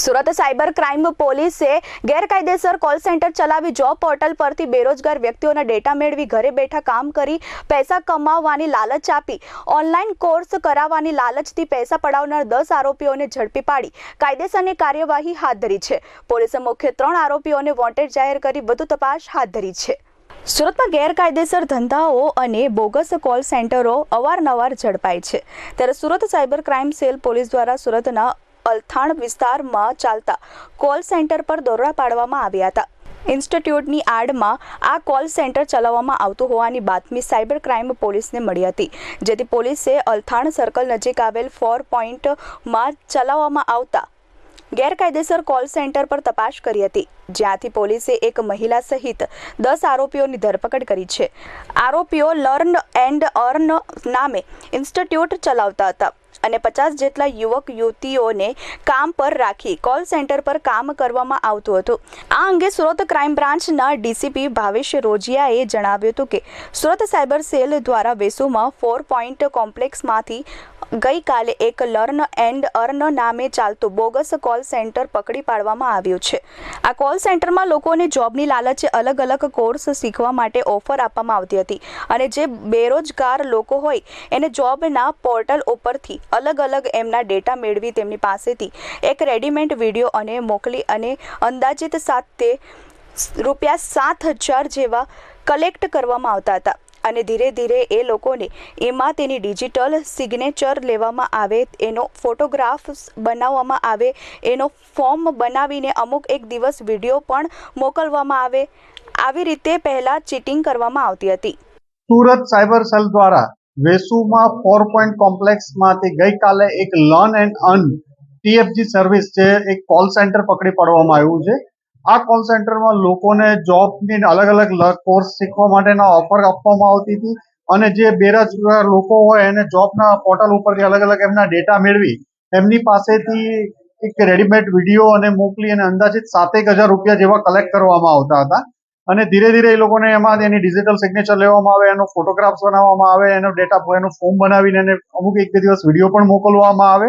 Surat cyber crime પોલીસે ગેરકાયદેસર call centre ચલાવી જોબ પોર્ટલ પરથી બેરોજગાર વ્યક્તિઓના ડેટા મેળવી ઘરે બેઠા કામ કરી પૈસા કમાવવાની લાલચ આપી. ઓનલાઈન કોર્સ કરાવવાની લાલચથી પૈસા પડાવનાર દસ આરોપીઓને ઝડપી પાડી. કાયદેસરની કાર્યવાહી હાથ ધરી છે. પોલીસે મુખ્ય ત્રણ આરોપીઓને વોન્ટેડ જાહેર કરી વધુ તપાસ હાથ ધરી છે. સુરતમાં ગેરકાયદેસર ધંધાઓ અને બોગસ કોલ સેન્ટરો અવારનવાર ઝડપાય છે. ત્યારે Surat cyber crime cell police દ્વારા સુરતના અલથાણ વિસ્તારમાં ચાલતા કોલ સેન્ટર પર દોરડા પાડવામાં આવ્યા હતા. ઇન્સ્ટિટ્યૂટની આડમાં આ કોલ સેન્ટર ચલાવવામાં આવતું હોવાની બાતમી સાયબર ક્રાઇમ પોલીસને મળી હતી, જેથી પોલીસે અલથાણ સર્કલ નજીક આવેલ ફોર પોઈન્ટમાં ચલાવવામાં આવતા ગેરકાયદેસર કોલ સેન્ટર પર તપાસ કરી હતી. જ્યાંથી પોલીસે એક મહિલા સહિત દસ આરોપીઓની ધરપકડ કરી છે. આરોપીઓ લર્ન એન્ડ અર્ન નામે ઇન્સ્ટિટ્યૂટ ચલાવતા હતા. અને પચાસ જેટલા યુવક યુવતીઓને કામ પર રાખી કોલ સેન્ટર પર કામ કરવામાં આવતું હતું. આ અંગે સુરત ક્રાઇમ બ્રાન્ચના ડીસીપી ભાવેશ રોજિયાએ જણાવ્યું હતું કે, સુરત સાયબર સેલ દ્વારા વેસુમાં ફોર પોઈન્ટ કોમ્પ્લેક્સમાંથી ગઈકાલે એક લર્ન એન્ડ અર્ન નામે ચાલતું બોગસ કોલ સેન્ટર પકડી પાડવામાં આવ્યું છે. આ કોલ સેન્ટરમાં લોકોને જોબની લાલચે અલગ અલગ કોર્સ શીખવા માટે ઓફર આપવામાં આવતી હતી અને જે બેરોજગાર લોકો હોય, એને જોબના પોર્ટલ ઉપરથી અલગ અલગ એમના ડેટા મેળવી તેમની પાસેથી એક રેડીમેડ વીડિયો અને મોકલી અને અંદાજિત સાથે રૂપિયા સાત હજાર જેવા કલેક્ટ કરવામાં આવતા હતા. અને ધીરે ધીરે એ લોકોને એમાં તેની ડિજિટલ સિગ્નેચર લેવામાં આવે, એનો ફોટોગ્રાફ બનાવવામાં આવે, એનો ફોર્મ બનાવીને અમુક એક દિવસ વીડિયો પણ મોકલવામાં આવે, આવી રીતે પહેલાં ચીટિંગ કરવામાં આવતી હતી. સુરત સાયબર સેલ દ્વારા વેસુમાં ફોર પોઈન્ટ કોમ્પ્લેક્સમાંથી ગઈકાલે એક learn and earn TFG service છે, એક કોલ સેન્ટર પકડી પાડવામાં આવ્યું છે. આ કોલ સેન્ટરમાં લોકોને જોબની અલગ અલગ કોર્સ શીખવા માટેના ઓફર આપવામાં આવતી હતી અને જે બેરોજગાર લોકો હોય એને જોબના પોર્ટલ ઉપરથી અલગ અલગ એમના ડેટા મેળવી એમની પાસેથી એક રેડીમેડ વીડિયો અને મોકલી અને અંદાજિત સાતેક હજાર રૂપિયા જેવા કલેક્ટ કરવામાં આવતા હતા. અને ધીરે ધીરે એ લોકોને એમાં એની ડિજિટલ સિગ્નેચર લેવામાં આવે, એનો ફોટોગ્રાફ્સ બનાવવામાં આવે, એનો ડેટા એનું ફોર્મ બનાવીને એને અમુક એક બે દિવસ વીડિયો પણ મોકલવામાં આવે.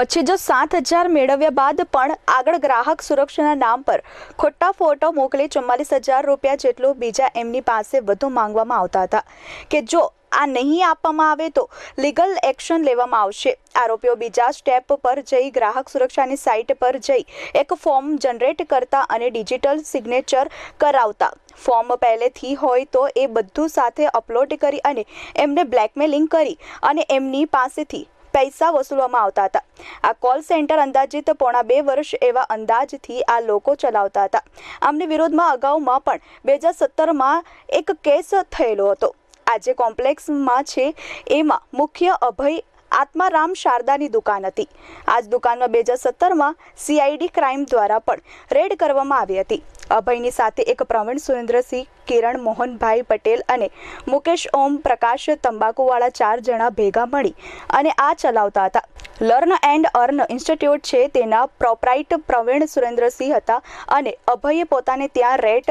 પછી જો સાત હજાર મેળવ્યા બાદ પણ આગળ ગ્રાહક સુરક્ષાના નામ પર ખોટા ફોટો મોકલી ચુમ્માલીસ હજાર રૂપિયા જેટલું બીજા એમની પાસે વધુ માંગવામાં આવતા હતા. કે જો આ નહીં આપવામાં આવે તો લીગલ એક્શન લેવામાં આવશે. આરોપીઓ બીજા સ્ટેપ પર જઈ ગ્રાહક સુરક્ષાની સાઇટ પર જઈ એક ફોર્મ જનરેટ કરતા અને ડિજિટલ સિગ્નેચર કરાવતા. ફોર્મ પહેલેથી હોય તો એ બધું સાથે અપલોડ કરી અને એમને બ્લેકમેલિંગ કરી અને એમની પાસેથી પૈસા વસૂલવામાં આવતા હતા. આ કોલ સેન્ટર અંદાજિત પોણા બે વર્ષ એવા અંદાજથી આ લોકો ચલાવતા હતા. આમની વિરોધમાં અગાઉમાં પણ બે હજાર સત્તરમાં એક કેસ થયેલો હતો. આ જે કોમ્પ્લેક્સમાં છે. એમાં મુખ્ય અભય આત્મારામ શારદાની દુકાન હતી. આ જ દુકાનમાં બે હજાર સત્તરમાં સીઆઈડી ક્રાઇમ દ્વારા પણ રેડ કરવામાં આવી હતી. અભયની સાથે એક પ્રવીણ સુરેન્દ્રસિંહ, કિરણ મોહનભાઈ પટેલ અને મુકેશ ઓમ પ્રકાશ તંબાકુવાળા ચાર જણા ભેગા મળી અને આ ચલાવતા હતા. લર્ન એન્ડ અર્ન ઇન્સ્ટિટ્યૂટ છે તેના પ્રોપરાઇટ પ્રવીણ સુરેન્દ્રસિંહ હતા અને અભયે પોતાને ત્યાં રેટ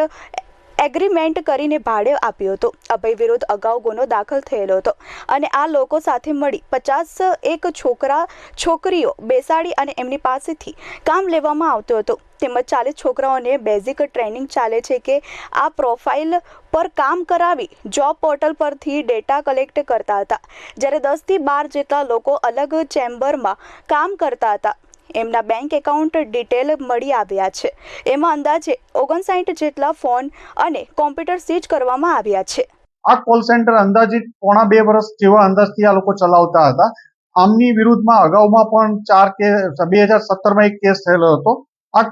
એગ્રીમેન્ટ કરીને ભાડે આપ્યો હતો. અભય વિરુદ્ધ અગાઉ ગુનો દાખલ થયેલો હતો અને આ લોકો સાથે મળી પચાસ એક છોકરા, છોકરીઓ બેસાડી અને એમની પાસેથી કામ લેવામાં આવતો હતો. તેમજ ચાલીસ છોકરાઓને બેઝિક ટ્રેનિંગ ચાલે છે કે આ પ્રોફાઇલ પર કામ કરાવી જોબ પોર્ટલ પરથી ડેટા કલેક્ટ કરતા હતા. જ્યારે દસથી બાર જેટલા લોકો અલગ ચેમ્બરમાં કામ કરતા હતા. એમના બેંક એકાઉન્ટ ડિટેલ મળી આવ્યા છે. એમાં અંદાજે ઓગણસાઠ જેટલા ફોન અને કોમ્પ્યુટર સીઝ કરવામાં આવ્યા છે. આ કોલ સેન્ટર અંદાજિત પોણા બે વર્ષ જેવા અંદાજથી આ લોકો ચલાવતા હતા. આમની વિરુદ્ધમાં અગાઉમાં પણ ચાર કે, બે હજાર સત્તરમાં એક કેસ થયેલો હતો. આ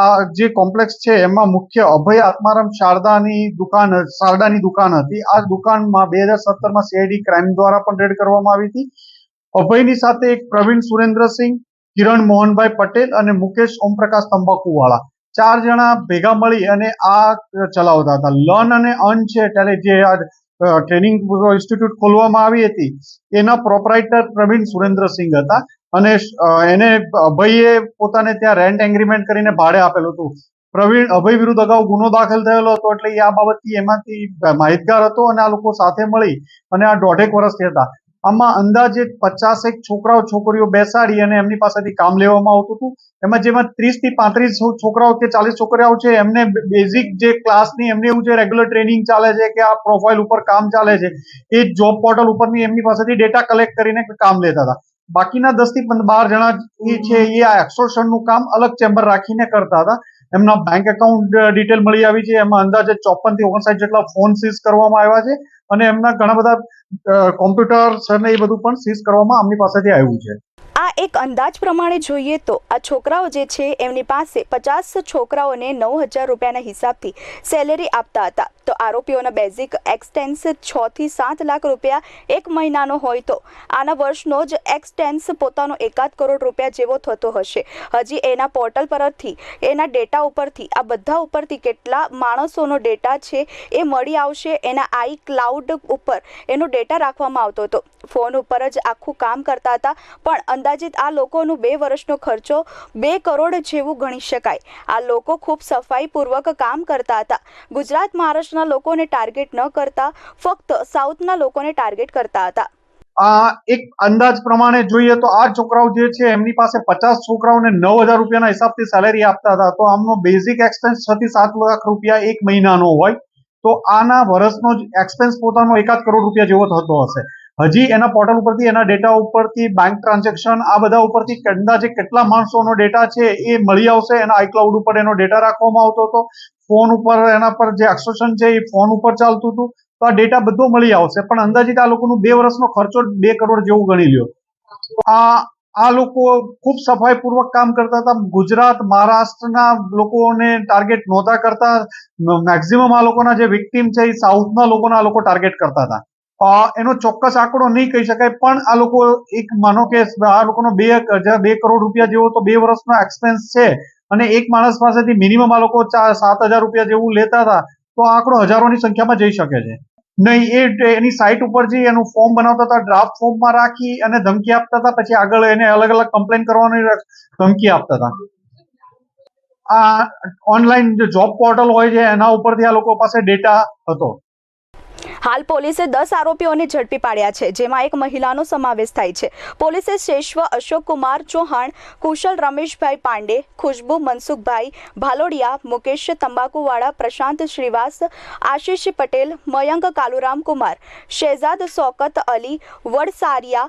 આ જે કોમ્પ્લેક્સ છે એમાં મુખ્ય અભય આત્મારામ શારદાની દુકાન શારદાની દુકાન હતી. આ દુકાનમાં બે હજાર સત્તરમાં સીઆઈડી ક્રાઇમ દ્વારા પણ રેડ કરવામાં આવી હતી. અભયની સાથે એક પ્રવીણ સુરેન્દ્રસિંહ કિરણ મોહનભાઈ પટેલ અને મુકેશ ઓમપ્રકાશ તંબાકુવાળા. ચાર જણા ભેગા મળી અને આ ચલાવતા હતા. લર્ન અને અન છે ત્યારે જે ટ્રેનિંગ ઇન્સ્ટિટ્યૂટ ખોલવામાં આવી હતી, એના પ્રોપરાઇટર પ્રવીણ સુરેન્દ્રસિંહ હતા અને એને અભયે પોતાને ત્યાં રેન્ટ એગ્રીમેન્ટ કરીને ભાડે આપેલું હતું. પ્રવીણ, અભય વિરુદ્ધ અગાઉ ગુનો દાખલ થયેલો હતો એટલે એ આ બાબતથી એમાંથી માહિતગાર હતો અને આ લોકો સાથે મળી અને આ દોઢેક વર્ષથી હતા. આમાં અંદાજે પચાસેક છોકરાઓ, છોકરીઓ બેસાડી અને એમની પાસેથી કામ લેવામાં આવતું હતું. એમાં જેમાં ત્રીસથી પાંત્રીસ છોકરાઓ કે ચાલીસ છોકરાઓ છે, એમને બેઝિક જે ક્લાસની એમને એવું જે રેગ્યુલર ટ્રેનિંગ ચાલે છે કે આ પ્રોફાઇલ ઉપર કામ ચાલે છે, એ જોબ પોર્ટલ ઉપરની એમની પાસેથી ડેટા કલેક્ટ કરીને કામ લેતા હતા. બાકીના દસથી બાર જણા એ છે એ આ extortion નું કામ અલગ ચેમ્બર રાખીને કરતા હતા. એમના બેંક એકાઉન્ટ ડિટેલ મળી આવી છે. એમાં અંદાજે ચોપનથી ઓગણસાઠ જેટલા ફોન સીઝ કરવામાં આવ્યા છે. અને એમના ઘણા બધા કોમ્પ્યુટર્સ અને એ બધું પણ સીઝ કરવામાં આમની પાસેથી આવ્યું છે. એક અંદાજ પ્રમાણે જોઈએ તો આ છોકરાઓ જે છે, એમની પાસે પચાસ છોકરાઓને નવ હજાર રૂપિયાના હિસાબથી સેલેરી આપતા હતા. તો આરોપીઓના બેઝિક એક્સટેન્સ છ થી સાત લાખ રૂપિયા એક મહિનાનો હોય તો આના વર્ષનો જ એક્સટેન્સ પોતાનો એકાદ કરોડ રૂપિયા જેવો થતો હશે. હજી એના પોર્ટલ પરથી, એના ડેટા ઉપરથી, આ બધા ઉપરથી કેટલા માણસોનો ડેટા છે એ મળી આવશે એના આઈ ક્લાઉડ ઉપર એનો ડેટા રાખવામાં આવતો હતો. ફોન ઉપર જ આખું કામ કરતા હતા. પણ અંદાજિત આ લોકોનું બે વર્ષનો ખર્ચો બે કરોડ જેવું ગણી શકાય. આ લોકો ખૂબ સફાઈપૂર્વક કામ કરતા હતા. ગુજરાત મહારાષ્ટ્રના લોકોને ટાર્ગેટ ન કરતા, ફક્ત સાઉથના લોકોને ટાર્ગેટ કરતા હતા. આ એક અંદાજ પ્રમાણે જોઈએ તો આ છોકરાઓ જે છે, એમની પાસે પચાસ છોકરાઓને નવ હજાર રૂપિયાના હિસાબથી સેલેરી આપતા હતા. તો આમનો બેઝિક એક્સપેન્સ છ થી સાત લાખ રૂપિયા એક મહિનાનો હોય. તો આના વર્ષનો જ એક્સપેન્સ પોતાનો એકાદ કરોડ રૂપિયા જેવો થતો હશે. હજી એના પોર્ટલ ઉપરથી, એના ડેટા ઉપરથી બેંક ટ્રાન્ઝેક્શન આ બધા ઉપરથી અંદાજે કેટલા માણસોનો ડેટા છે એ મળી આવશે. એના આઈક્લાઉડ ઉપર એનો ડેટા રાખવામાં આવતો હતો. ફોન ઉપર એના પર જે એક્સેશન છે એ ફોન ઉપર ચાલતું હતું. તો આ ડેટા બધો મળી આવશે. પણ અંદાજિત આ લોકોનું બે વર્ષનો ખર્ચો બે કરોડ જેવું ગણી લ્યો. આ આ લોકો ખૂબ સફાઈપૂર્વક કામ કરતા હતા. ગુજરાત, મહારાષ્ટ્રના લોકોને ટાર્ગેટ નહોતા કરતા. મેક્સિમમ આ લોકોના જે વિક્ટીમ છે એ સાઉથના લોકોના આ લોકો ટાર્ગેટ કરતા હતા. એનો ચોક્કસ આંકડો નહીં કહી શકાય, પણ આ લોકો એક માનો કે આ લોકોનો બે હજાર બે કરોડ રૂપિયા જેવો તો બે વર્ષનો એક્સપેન્સ છે અને એક માણસ પાસેથી મિનિમમ આ લોકો સાત હજાર રૂપિયા જેવું લેતા હતા, તો આ આંકડો હજારોની સંખ્યામાં જઈ શકે છે. નહીં, એ એની સાઇટ ઉપર જઈ એનું ફોર્મ બનાવતા હતા ડ્રાફ્ટ ફોર્મમાં રાખી અને ધમકી આપતા હતા, પછી આગળ એને અલગ અલગ કમ્પ્લેન કરવાની ધમકી આપતા હતા. આ ઓનલાઈન જોબ પોર્ટલ હોય છે, એના ઉપરથી આ લોકો પાસે ડેટા હતો. હાલ પોલીસે દસ આરોપીઓને ઝડપી પાડ્યા છે, જેમાં એક મહિલાનો સમાવેશ થાય છે. પોલીસે શેશ્વ અશોક કુમાર ચૌહાણ, કુશલ રમેશભાઈ પાંડે, ખુશ્બુ મનસુખભાઈ ભાલોડિયા, મુકેશ તંબાકુવાળા, પ્રશાંત શ્રીવાસ, આશીષ પટેલ, મયંક કાલુરામ કુમાર શહેજાદ સોકત અલી, વડસારિયા,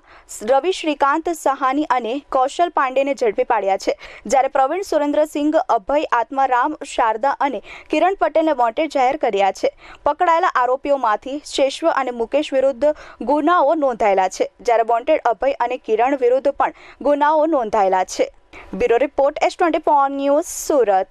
રવિ શ્રીકાંત સહાની અને કૌશલ પાંડેને ઝડપી પાડ્યા છે. જ્યારે પ્રવીણ સુરેન્દ્રસિંહ અભય આત્મારામ, શારદા અને કિરણ પટેલને વોન્ટેડ જાહેર કર્યા છે. પકડાયેલા આરોપીઓમાંથી શેશ્વ અને મુકેશ વિરુદ્ધ ગુનાઓ નોંધાયેલા છે. જ્યારે વોન્ટેડ અભય અને કિરણ વિરુદ્ધ પણ ગુનાઓ નોંધાયેલા છે. Bureau report S twenty news Surat.